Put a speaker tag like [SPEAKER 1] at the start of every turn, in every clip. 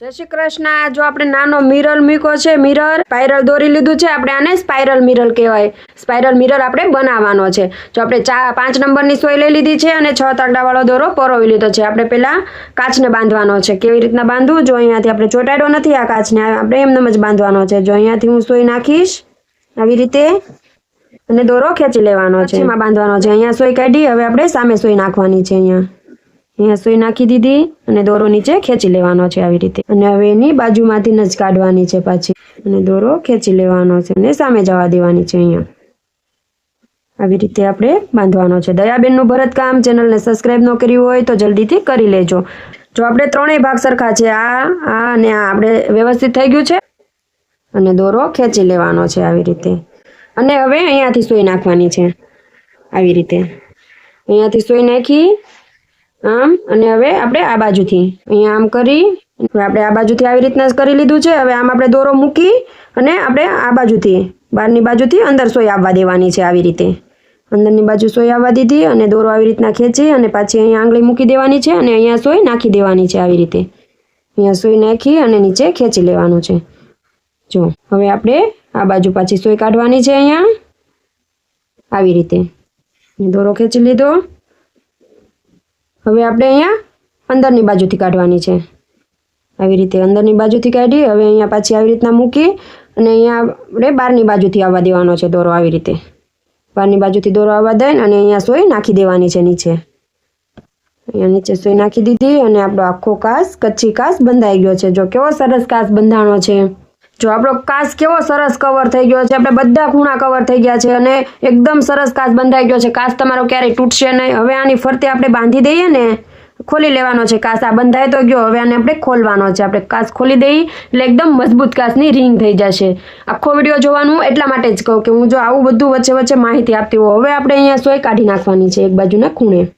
[SPEAKER 1] જય શ્રી કૃષ્ણ. જો આપણે નાનો મિરર મીકો છે, મિરર સ્પાઇરલ દોરી લીધું છે, આપણે આને સ્પાઇરલ મિરર કહેવાય. સ્પાઇરલ મિરર આપણે બનાવવાનો છે. જો આપણે ચા પાંચ નંબરની સોય લઈ લીધી છે અને છ તાંડાવાળો દોરો પરોવી લીધો છે. આપણે પહેલાં કાચને બાંધવાનો છે. કેવી રીતના બાંધવું? જો અહીંયાથી આપણે ચોટાડ્યો નથી, આ કાચને આપણે એમનેમ જ બાંધવાનો છે. જો અહીંયાથી હું સોય નાખીશ, આવી રીતે અને દોરો ખેંચી લેવાનો છે. એમાં બાંધવાનો છે. અહીંયા સોય કાઢી, હવે આપણે સામે સોય નાખવાની છે અહીંયા. અહીંયા સુઈ નાખી દીધી અને દોરો નીચે ખેંચી લેવાનો છે આવી રીતે. અને હવે એની બાજુમાંથી નજ કાઢવાની છે પાછી. અને દોરો ખેંચી લેવાનો છે અને સામે જવા દેવાની છે અહીંયા. આવી રીતે આપણે બાંધવાનો છે. દયાબેનનું ભરતકામ ચેનલને સબસ્ક્રાઇબ ન કરી હોય તો જલ્દીથી કરી લેજો. જો આપણે ત્રણેય ભાગ સરખા છે, આ આ અને આ આપણે વ્યવસ્થિત થઈ ગયું છે. અને દોરો ખેંચી લેવાનો છે આવી રીતે. અને હવે અહીંયાથી સોઈ નાખવાની છે. આવી રીતે. અહીંયાથી સોઈ નાખી આમ, અને હવે આપણે આ બાજુથી. અહીંયા આમ કરી, હવે આપણે આ બાજુથી આવી રીતના જ કરી લીધું છે. હવે આમ આપણે દોરો મૂકી અને આપણે આ બાજુથી, બહારની બાજુથી અંદર સોય આવવા દેવાની છે આવી રીતે. અંદરની બાજુ સોય આવવા દીધી અને દોરો આવી રીતના ખેંચી અને પાછી અહીંયા આંગળી મૂકી દેવાની છે અને અહીંયા સોય નાખી દેવાની છે આવી રીતે. અહીંયા સોય નાખી અને નીચે ખેંચી લેવાનું છે. જો, હવે આપણે આ બાજુ પાછી સોય કાઢવાની છે અહીંયા. આવી રીતે. દોરો ખેંચી લીધો. હવે આપણે અહીંયા અંદરની બાજુથી કાઢવાની છે. આવી રીતે અંદરની બાજુથી કાઢી, હવે અહીંયા પાછી આવી રીતના મૂકી અને અહીંયા આપણે બહારની બાજુથી આવવા દેવાનો છે દોરો આવી રીતે. બહારની બાજુથી દોરો આવવા દઈને અને અહીંયા સોય નાખી દેવાની છે નીચે. અહીંયા નીચે સોય નાખી દીધી અને આપણો આખો કાસ, કચ્છી કાસ બંધાઈ ગયો છે. જો કેવો સરસ કાસ બંધાણો છે. જો આપણો કાચ કેવો સરસ કવર થઈ ગયો છે, આપણે બધા ખૂણા કવર થઈ ગયા છે અને એકદમ સરસ કાચ બંધાઈ ગયો છે. કાચ તમારો ક્યારેય તૂટશે નહીં. હવે આની ફરતે આપણે બાંધી દઈએ ને, ખોલી લેવાનો છે કાચ. આ બંધાય તો ગયો, હવે આને આપણે ખોલવાનો છે. આપણે કાચ ખોલી દઈએ એટલે એકદમ મજબૂત કાચની રિંગ થઈ જશે. આખો વીડિયો જોવાનું એટલા માટે જ કહું કે હું જો આવું બધું વચ્ચે વચ્ચે માહિતી આપતી હોઉં. હવે આપણે અહીંયા સોય કાઢી નાખવાની છે એક બાજુના ખૂણે.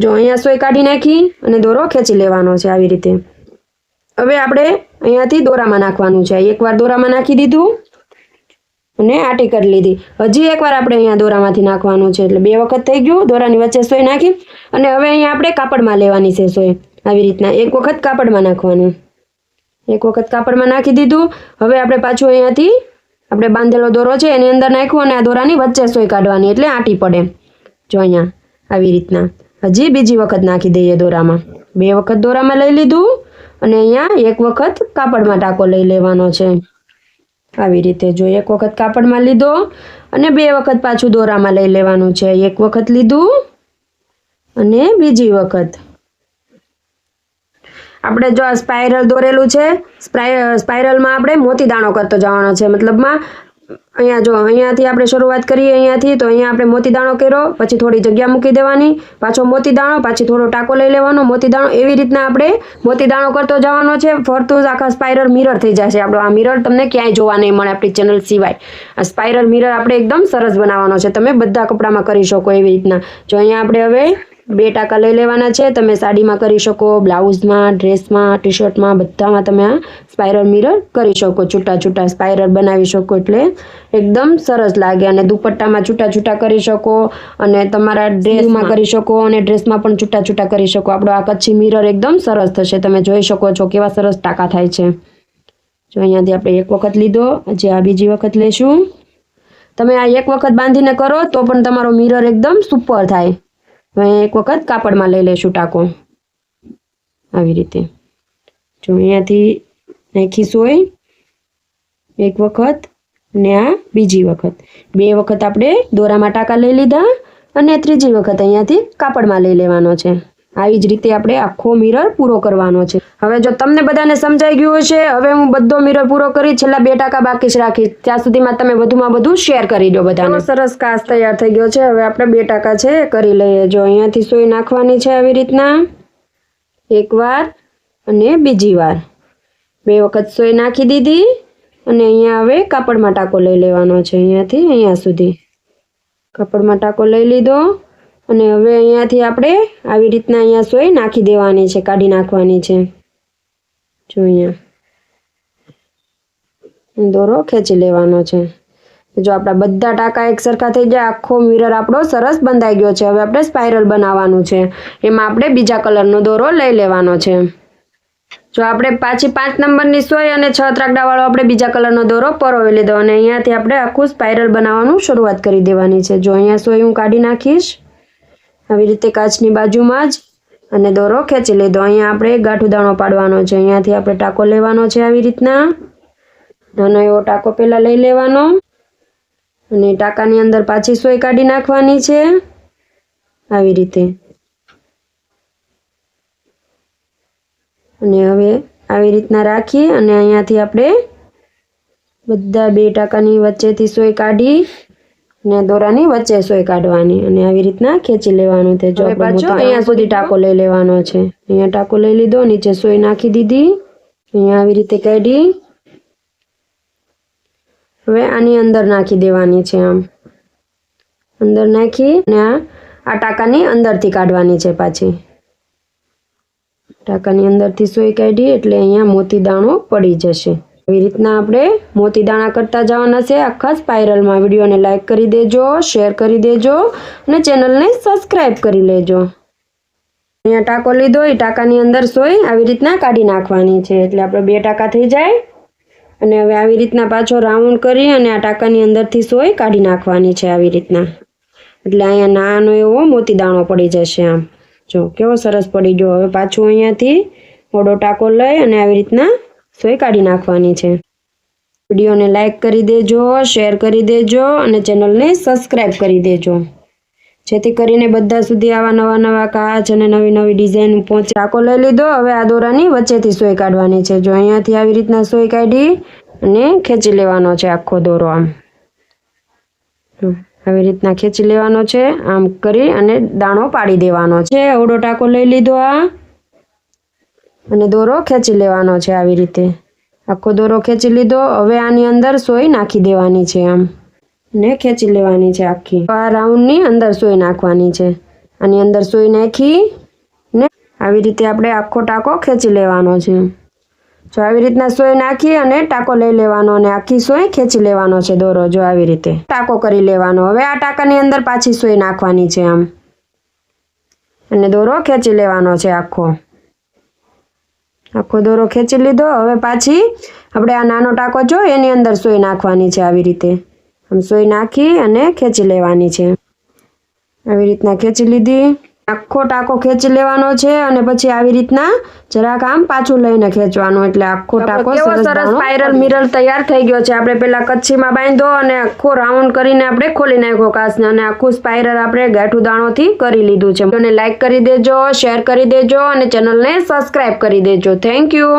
[SPEAKER 1] જો અહીંયા સોય કાઢી નાખી અને દોરો ખેંચી લેવાનો છે આવી રીતે. હવે આપણે અહીંયાથી દોરામાં નાખવાનું છે. એકવાર દોરામાં નાખી દીધું અને આટી કરી લીધી. હજી એકવાર આપણે અહીંયા દોરામાંથી નાખવાનું છે. એટલે બે વખત થઈ ગયું. દોરાની વચ્ચે સોય નાખી અને હવે અહીંયા આપણે કાપડમાં લેવાની છે સોય. આવી રીતના એક વખત કાપડમાં નાખવાનું. એક વખત કાપડમાં નાખી દીધું. હવે આપણે પાછું અહીંયાથી આપણે બાંધેલો દોરો છે એની અંદર નાખ્યું અને આ દોરાની વચ્ચે સોય કાઢવાની, એટલે આટી પડે. જો અહીંયા આવી રીતના. હજી બીજી વખત નાખી દઈએ દોરામાં. બે વખત દોરામાં લઈ લીધું. અને અહીંયા એક વખત કાપડમાં ટાંકો લઈ લેવાનો છે. આવી રીતે જો એક વખત કાપડમાં લીધો અને બે વખત પાછું દોરામાં લઈ લેવાનું છે. એક વખત લીધું અને બીજી વખત. આપણે જો સ્પાઇરલ દોરેલું છે સ્પાઇરલમાં આપણે મોતી દાણો કરતો જવાનો છે. મતલબમાં અહીંયા જો, અહીંયાથી આપણે શરૂઆત કરીએ, અહીંયાથી તો અહીંયા આપણે મોતી દાણો કર્યો, પછી થોડી જગ્યા મૂકી દેવાની, પાછો મોતી દાણો, પાછી થોડો ટાંકો લઈ લેવાનો. મોતી દાણો એવી રીતના આપણે મોતી દાણો કરતો જવાનો છે, ફરતું જ આખા સ્પાયરલ મિરર થઈ જશે. આપણો આ મિરર તમને ક્યાંય જોવા નહીં મળે આપણી ચેનલ સિવાય. આ સ્પાયરલ મિરર આપણે એકદમ સરસ બનાવવાનો છે. તમે બધા કપડામાં કરી શકો એવી રીતના. જો અહીંયા આપણે હવે બે ટાંકા લઈ લેવાના છે. તમે સાડીમાં કરી શકો, બ્લાઉઝમાં, ડ્રેસમાં ટી શર્ટમાં બધામાં તમે આ સ્પાયરલ મિરર કરી શકો. છૂટા છૂટા સ્પાયરલ બનાવી શકો એટલે એકદમ સરસ લાગે અને દુપટ્ટામાં છૂટા છૂટા કરી શકો અને તમારા ડ્રેસમાં કરી શકો અને ડ્રેસમાં પણ છૂટા છૂટા કરી શકો. આપણો આ કચ્છી મિરર એકદમ સરસ થશે. તમે જોઈ શકો છો કેવા સરસ ટાંકા થાય છે. જો અહીંયાથી આપણે એક વખત લીધો, હજી આ બીજી વખત લેશું. તમે આ એક વખત બાંધીને કરો તો પણ તમારો મિરર એકદમ સુપર થાય. હવે એક વખત કાપડમાં લઈ લઈશું ટાંકો. આવી રીતે. જો અહીંયાથી નાખી હોય એક વખત અને આ બીજી વખત. બે વખત આપણે દોરામાં ટાંકા લઈ લીધા અને ત્રીજી વખત અહીંયાથી કાપડમાં લઈ લેવાનો છે. આવી જ રીતે આપણે આખો મિરર પૂરો કરવાનો છે. હવે જો તમને બધાને સમજાઈ ગયું હશે, હવે હું બધો મિરર પૂરો કરી છેલ્લા બે ટાકા બાકી જ રાખીશ. ત્યાં સુધીમાં તમે વધુમાં વધુ શેર કરી દો બધાને. સરસ કાસ તૈયાર થઈ ગયો છે. હવે આપણે બે ટાકા છે કરી લઈએ. જો અહીંયાથી સોય નાખવાની છે આવી રીતના. એકવાર અને બીજી વાર. બે વખત સોય નાખી દીધી અને અહીંયા હવે કાપડમાં ટાંકો લઈ લેવાનો છે અહીંયાથી, અહીંયા સુધી. કાપડમાં ટાંકો લઈ લીધો. અને હવે અહીંયાથી આપણે આવી રીતના અહીંયા સોય નાખી દેવાની છે, કાઢી નાખવાની છે. જો અહીંયા. દોરો ખેંચી લેવાનો છે. જો આપણા બધા ટાંકા એક સરખા થઈ જાય, આખો મિરર આપણો સરસ બંધાઈ ગયો છે. હવે આપણે સ્પાઇરલ બનાવવાનું છે. એમાં આપણે બીજા કલરનો દોરો લઈ લેવાનો છે. જો આપણે પાછી પાંચ નંબરની સોય અને છ ત્રાકડાવાળો આપણે બીજા કલરનો દોરો પરોવી લીધો અને અહીંયાથી આપણે આખું સ્પાઇરલ બનાવવાનું શરૂઆત કરી દેવાની છે. જો અહીંયા સોય હું કાઢી નાખીશ. આવી રીતે કાચની બાજુમાં જ અને દોરો ખેંચી લીધો. અહીંયા આપણે ગાંઠું દાણો પાડવાનો છે. અહીંયાથી આપણે ટાંકો લેવાનો છે આવી રીતના. નાનો એવો ટાંકો પહેલાં લઈ લેવાનો. અને ટાંકાની અંદર પાછી સોય કાઢી નાખવાની છે. આવી રીતે. અને હવે આવી રીતના રાખી અને અહીંયાથી આપણે બધા બે ટાંકાની વચ્ચેથી સોય કાઢી ને દોરાની વચ્ચે સોય કાઢવાની અને આવી રીતના ખેંચી લેવાનું છે જો પાછો અહીંયા સુધી ટાંકો લઈ લેવાનો છે. અહીંયા ટાંકો લઈ લીધો નીચે સોય નાખી દીધી. અહીંયા આવી રીતે કાઢી. હવે આની અંદર નાખી દેવાની છે આમ. અંદર નાખી આ આ ટાંકાની અંદરથી કાઢવાની છે પાછી. ટાંકાની અંદરથી સોય કાઢી એટલે અહીંયા મોતી દાણો પડી જશે. એવી રીતના આપણે મોતી દાણા કરતા જવાના છે. આખા સ્પાઇરલમાં વિડીયોને લાઇક કરી દેજો, શેર કરી દેજો અને ચેનલને સબસ્ક્રાઈબ કરી લેજો. અહીંયા ટાંકો લીધો એ ટાંકાની અંદર સોય આવી રીતના કાઢી નાખવાની છે. એટલે આપણે બે ટાંકા થઈ જાય. અને હવે આવી રીતના પાછો રાઉન્ડ કરી અને આ ટાંકાની અંદરથી સોય કાઢી નાખવાની છે આવી રીતના. એટલે અહીંયા નાનો એવો મોતી દાણો પડી જશે આમ. જો, કેવો સરસ પડી ગયો. હવે પાછું અહીંયાથી મોડો ટાંકો લઈ અને આવી રીતના સોય કાઢી નાખવાની છે. વિડીયોને લાઇક કરી દેજો, શેર કરી દેજો અને ચેનલને સબસ્ક્રાઈબ કરી દેજો. જેથી કરીને બધા સુધી આવા નવા નવા કાચ અને નવી નવી ડિઝાઇન પહોંચે. આકો લઈ લીધો, હવે આ દોરાની વચ્ચેથી સોય કાઢવાની છે. જો અહીંયાથી આવી રીતના સોય કાઢી અને ખેંચી લેવાનો છે આખો દોરો આમ. આવી રીતના ખેંચી લેવાનો છે, આમ કરી અને દાણો પાડી દેવાનો છે. અવડો ટાંકો લઈ લીધો આ. અને દોરો ખેંચી લેવાનો છે આવી રીતે. આખો દોરો ખેંચી લીધો, હવે આની અંદર સોય નાખી દેવાની છે આમ. ને ખેંચી લેવાની છે આખી. આ રાઉન્ડની અંદર સોય નાખવાની છે. આની અંદર સોય નાખી ને આવી રીતે આપણે આખો ટાંકો ખેંચી લેવાનો છે. જો આવી રીતના સોય નાખી અને ટાંકો લઈ લેવાનો અને આખી સોય ખેંચી લેવાનો છે દોરો, જો આવી રીતે. ટાંકો કરી લેવાનો. હવે આ ટાંકાની અંદર પાછી સોય નાખવાની છે આમ. અને દોરો ખેંચી લેવાનો છે આખો. આખો દોરો ખેંચી લીધો. હવે પાછી આપણે આ નાનો ટાંકો જો એની અંદર સોય નાખવાની છે આવી રીતે. આમ સોય નાખી અને ખેંચી લેવાની છે. આવી રીતના ખેંચી લીધી. આખો ટાંકો ખેંચી લેવાનો છે અને પછી આવી રીતના જરાક આમ પાછું લઈને ખેંચવાનું એટલે આખો ટાંકો સરસ સ્પાઇરલ મિરર તૈયાર થઈ ગયો છે. આપણે પેલા કચ્છીમાં બાંધો અને આખો રાઉન્ડ કરીને આપણે ખોલી નાખ્યો કાચને અને આખું સ્પાઇરલ આપણે ગાંઠું દાણોથી કરી લીધું છે. અને લાઈક કરી દેજો શેર કરી દેજો અને ચેનલને સબસ્ક્રાઇબ કરી દેજો. Thank you